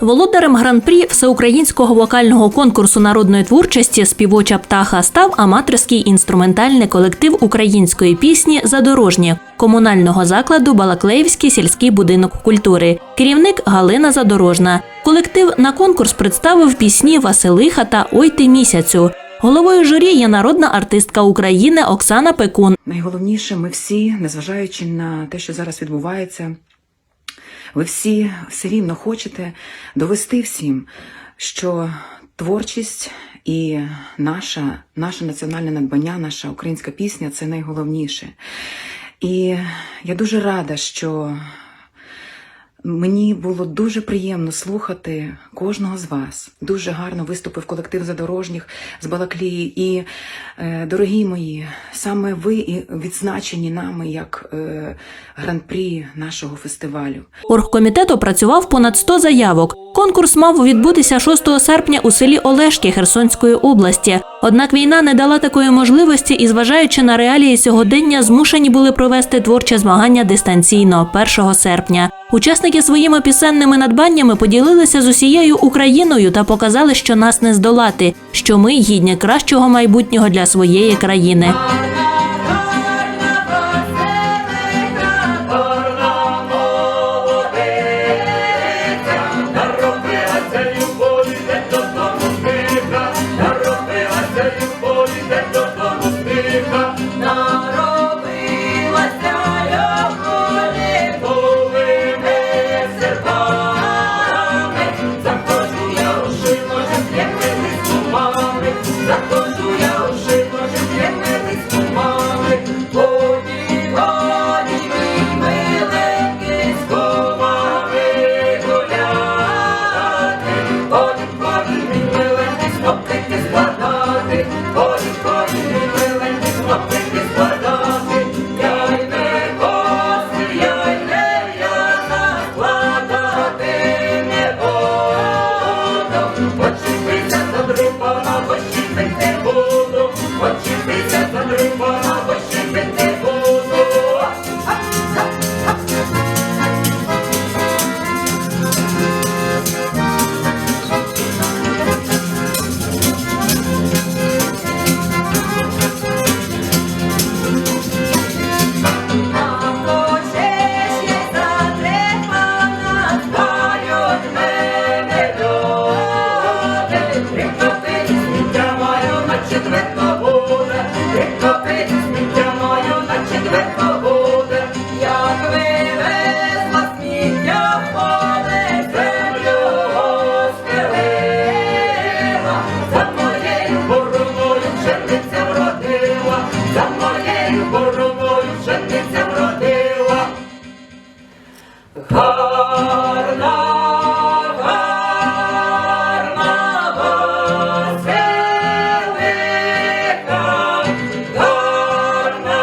Володарем гран-прі всеукраїнського вокального конкурсу народної творчості Співоча птаха став аматорський інструментальний колектив української пісні Задорожні комунального закладу Балаклеївський сільський будинок культури. Керівник Галина Задорожна. Колектив на конкурс представив пісні Василиха та Ой ти місяцю. Головою журі є народна артистка України Оксана Пекун. Найголовніше, ми всі, незважаючи на те, що зараз відбувається, ви всі все рівно хочете довести всім, що творчість і наша, наше національне надбання, наша українська пісня це найголовніше. І я дуже рада, що Мені було дуже приємно слухати кожного з вас. Дуже гарно виступив колектив задорожніх з Балаклії. І, е, дорогі мої, саме ви і відзначені нами як е, гран-прі нашого фестивалю. Оргкомітет опрацював понад 100 заявок. Конкурс мав відбутися 6 серпня у селі Олешки Херсонської області. Однак війна не дала такої можливості і, зважаючи на реалії сьогодення, змушені були провести творче змагання дистанційно 1 серпня. Учасники своїми пісенними надбаннями поділилися з усією Україною та показали, що нас не здолати, що ми гідні кращого майбутнього для своєї країни. Amen. Гарна, гарна василика, гарна